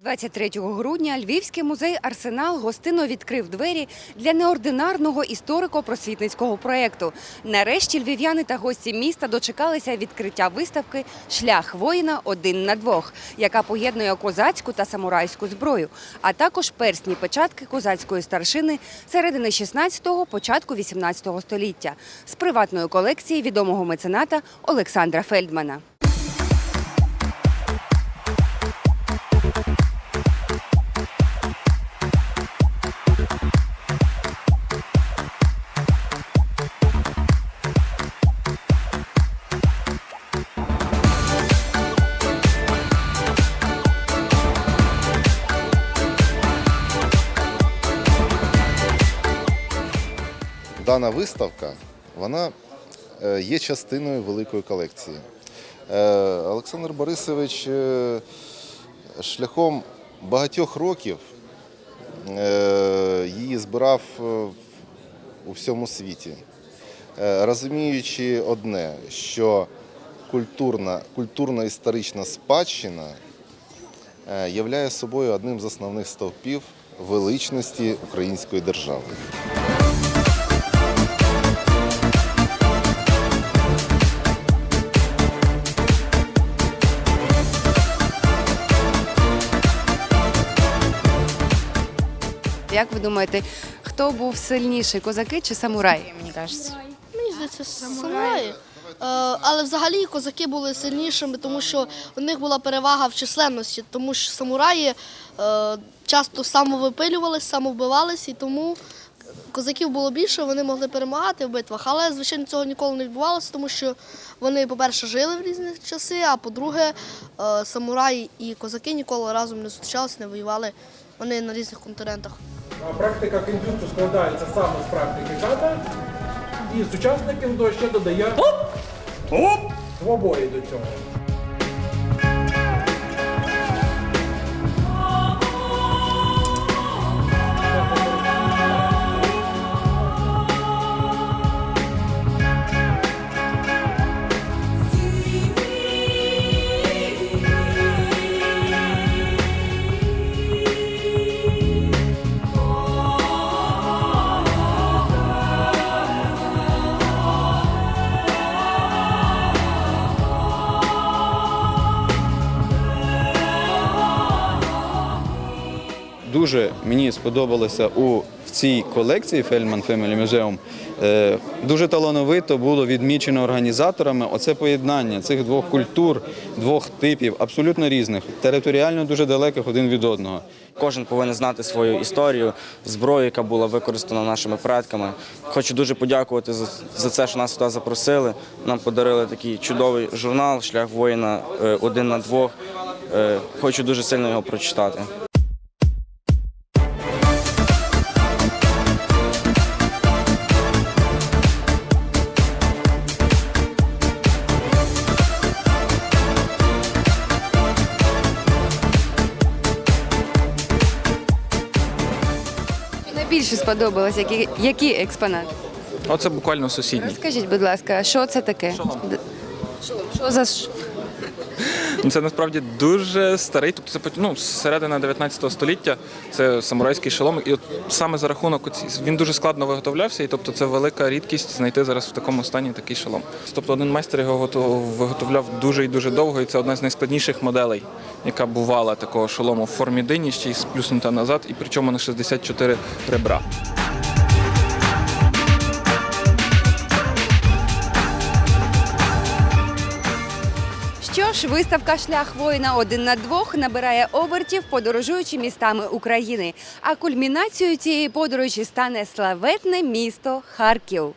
23 грудня Львівський музей Арсенал гостинно відкрив двері для неординарного історико-просвітницького проєкту. Нарешті львів'яни та гості міста дочекалися відкриття виставки Шлях воїна один на двох, яка поєднує козацьку та самурайську зброю, а також персні печатки козацької старшини середини 16-го, початку 18-го століття з приватної колекції відомого мецената Олександра Фельдмана. Дана виставка вона е, є частиною великої колекції. Е, Олександр Борисович е, шляхом багатьох років її збирав у всьому світі, розуміючи одне, що культурно-історична спадщина являє собою одним з основних стовпів величності української держави. Як ви думаєте, хто був сильніший, козаки чи самураї? Мені кажеться. Мені здається, самураї. Е, Але взагалі козаки були сильнішими, тому що у них була перевага в численності, тому що самураї е, часто самовипилювалися, самовбивалися, і тому козаків було більше, вони могли перемагати в битвах. Але, звичайно, цього ніколи не відбувалося, тому що вони, по-перше, жили в різні часи, а по-друге, е, самураї і козаки ніколи разом не зустрічалися, не воювали. Вони на різних континентах. А Практика кіндзюцу складається саме з практики ката, і сучасне кендо ще додає двобої до цього. Дуже мені сподобалося у в цій колекції Feldman Family Museum. е, Дуже талановито було відмічено організаторами оце поєднання цих двох культур, двох типів, абсолютно різних, територіально дуже далеких один від одного. Кожен повинен знати свою історію, зброю, яка була використана нашими предками. Хочу дуже подякувати за, це, що нас туди запросили. Нам подарили такий чудовий журнал Шлях воїна е, один на двох. Е, Хочу дуже сильно його прочитати. Найбільше сподобалось, які, які експонати? Оце буквально сусідній. Скажіть, будь ласка, що це таке? Що, Що за ш- Це насправді дуже старий, тобто це ну, середина 19 століття. Це самурайський шолом. І от саме за рахунок він дуже складно виготовлявся, і тобто це велика рідкість знайти зараз в такому стані такий шолом. Тобто один майстер його готов- виготовляв дуже і дуже довго, і це одна з найскладніших моделей, яка бувала такого шолому в формі дині, ще й сплюснута назад, і причому на 64 ребра. Що ж, виставка Шлях воїна один на двох набирає обертів, подорожуючи містами України. А кульмінацією цієї подорожі стане славетне місто Харків.